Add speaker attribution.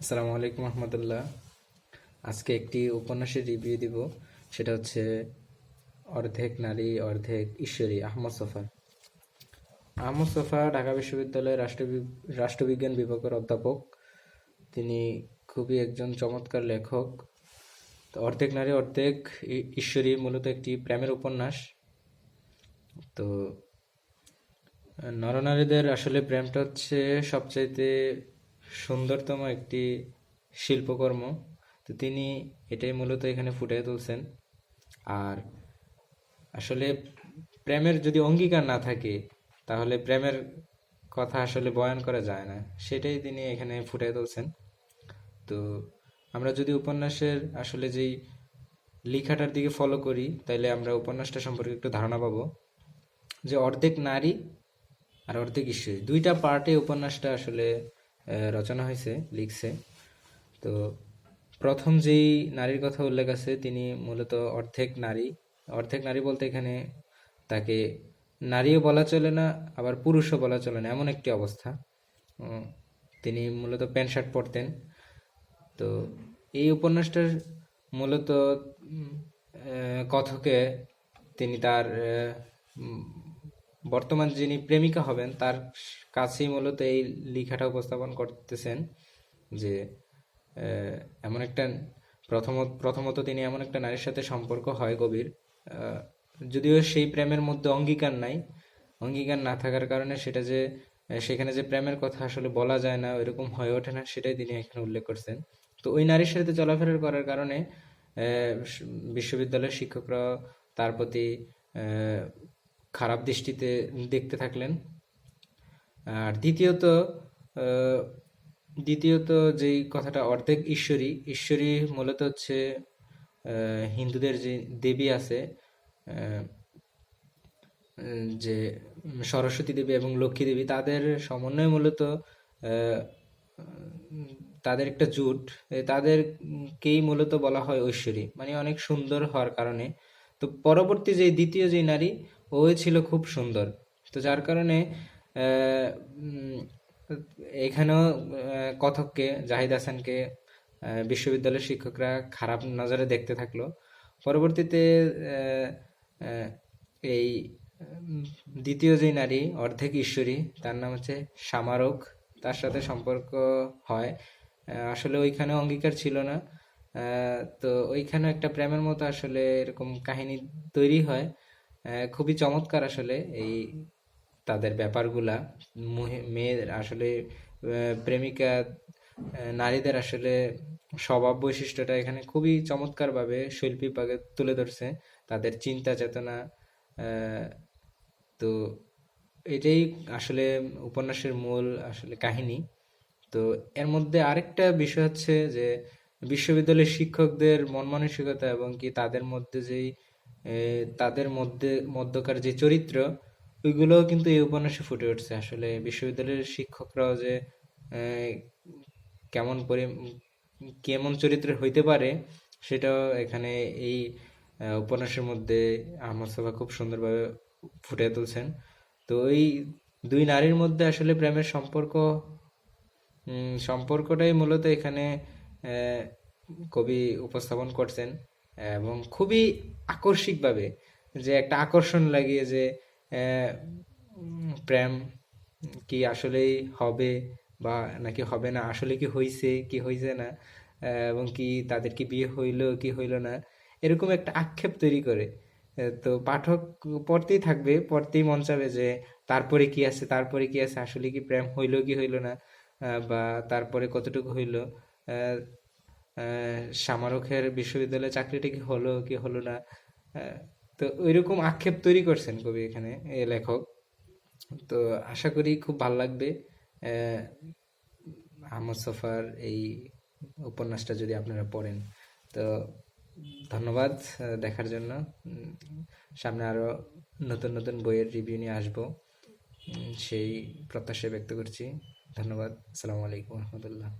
Speaker 1: আসসালামু আলাইকুম রহমতুল্লাহ। আজকে একটি উপন্যাসের রিভিউ দিব। সেটা হচ্ছে অর্ধেক নারী, অর্ধেক ঈশ্বরী, আহমদ সফা আহমদ সফা ঢাকা বিশ্ববিদ্যালয়ের রাষ্ট্রবি- রাষ্ট্রবিজ্ঞান বিভাগের অধ্যাপক। তিনি খুবই একজন চমৎকার লেখক। তো অর্ধেক নারী, অর্ধেক ঈশ্বরী মূলত একটি প্রেমের উপন্যাস। তো নরনারীদের আসলে প্রেমটা হচ্ছে সবচাইতে সুন্দরতম একটি শিল্পকর্ম। তো তিনি এটাই মূলত এখানে ফুটিয়ে তুলছেন। আর আসলে প্রেমের যদি অঙ্গীকার না থাকে, তাহলে প্রেমের কথা আসলে বয়ান করা যায় না। সেটাই তিনি এখানে ফুটিয়ে তুলছেন। তো আমরা যদি উপন্যাসের আসলে যেই লেখাটার দিকে ফলো করি তাহলে আমরা উপন্যাসটা সম্পর্কে একটু ধারণা পাবো। যে অর্ধেক নারী আর অর্ধেক ঈশ্বরী দুইটা পার্টে উপন্যাসটা আসলে রচনা হয়েছে, লিখছে। তো প্রথম যেই নারীর কথা উল্লেখ আছে, তিনি মূলত অর্ধেক নারী। অর্ধেক নারী বলতে এখানে তাকে নারীও বলা চলে না, আবার পুরুষও বলা চলে না, এমন একটি অবস্থা। তিনি মূলত প্যান্ট শার্ট পরতেন। তো এই উপন্যাসটার মূলত কথকে তিনি তার বর্তমান যিনি প্রেমিকা হবেন, তার কাছেই মূলত এই লেখাটা উপস্থাপন করতেছেন যে এমন একটা প্রথমত প্রথমত তিনি এমন একটা নারীর সাথে সম্পর্ক হয় গভীর। যদিও সেই প্রেমের মধ্যে অঙ্গীকার নাই। অঙ্গীকার না থাকার কারণে সেটা যে সেখানে যে প্রেমের কথা আসলে বলা যায় না, ওইরকম হয়ে ওঠে না, সেটাই তিনি এখানে উল্লেখ করছেন। তো ওই নারীর সাথে চলাফেরা করার কারণে বিশ্ববিদ্যালয়ের শিক্ষকরা তার প্রতি খারাপ দৃষ্টিতে দেখতে থাকলেন। আর দ্বিতীয়ত দ্বিতীয়ত যেই কথাটা, অর্ধেক ঈশ্বরী ঈশ্বরী মূলত হচ্ছে হিন্দুদের যে দেবী আছে যে সরস্বতী দেবী এবং লক্ষ্মী দেবী, তাদের সমন্বয় মূলত তাদের একটা জুট তাদেরকেই মূলত বলা হয় ঐশ্বরী। মানে অনেক সুন্দর হওয়ার কারণে। তো পরবর্তী যে দ্বিতীয় যে নারী ও ছিল খুব সুন্দর। তো যার কারণে এখানেও কথককে, জাহিদ হাসানকে বিশ্ববিদ্যালয়ের শিক্ষকরা খারাপ নজরে দেখতে থাকল। পরবর্তীতে এই দ্বিতীয় যে নারী, অর্ধেক ঈশ্বরী, তার নাম হচ্ছে সামারক। তার সাথে সম্পর্ক হয়। আসলে ওইখানে অঙ্গীকার ছিল না। তো ওইখানে একটা প্রেমের মতো আসলে এরকম কাহিনী তৈরি হয়। খুবই চমৎকার আসলে এই তাদের ব্যাপারগুলা। মেয়েদের আসলে প্রেমিকা নারীদের আসলে স্বভাব বৈশিষ্ট্যটা এখানে খুবই চমৎকারভাবে শৈল্পী তুলে ধরছে। তাদের চিন্তা চেতনা তো এটাই আসলে উপন্যাসের মূল আসলে কাহিনী। তো এর মধ্যে আরেকটা বিষয় হচ্ছে যে, বিশ্ববিদ্যালয়ের শিক্ষকদের মন মানসিকতা এবং কি তাদের মধ্যে যেই তাদের মধ্যে, মধ্যকার যে চরিত্র, ওইগুলোও কিন্তু এই উপন্যাসে ফুটে উঠছে। আসলে বিশ্ববিদ্যালয়ের শিক্ষকরাও যে কেমন পরি, কেমন চরিত্রের হইতে পারে, সেটাও এখানে এই উপন্যাসের মধ্যে আহমদ সাফা খুব সুন্দরভাবে ফুটিয়ে তুলছেন। তো এই দুই নারীর মধ্যে আসলে প্রেমের সম্পর্ক সম্পর্কটাই মূলত এখানে কবি উপস্থাপন করছেন। এবং খুবই আকস্মিকভাবে যে একটা আকর্ষণ লাগিয়ে যে প্রেম কি আসলেই হবে বা নাকি হবে না, আসলে কি হইছে কি হইছে না এবং কি তাদের কি বিয়ে হইল, কি হইল না, এরকম একটা আক্ষেপ তৈরি করে। তো পাঠক পড়তেই থাকবে, পড়তেই মন চাবে যে, তারপরে কি আছে, তারপরে কি আছে, আসলে কি প্রেম হইল, কি হইল না বা তারপরে কতটুকু হইল সামারকের বিশ্ববিদ্যালয়ে চাকরিটা কি হলো কি হলো না? তো ওইরকম আক্ষেপ তৈরি করছেন কবি এখানে এ লেখক। তো আশা করি খুব ভালো লাগবে। আহ, আহমদ সফার এই উপন্যাসটা যদি আপনারা পড়েন। তো ধন্যবাদ দেখার জন্য। সামনে আরও নতুন নতুন বইয়ের রিভিউ নিয়ে আসব। সেই প্রত্যাশা ব্যক্ত করছি। ধন্যবাদ। আসসালামু আলাইকুম রহমতুল্লাহ।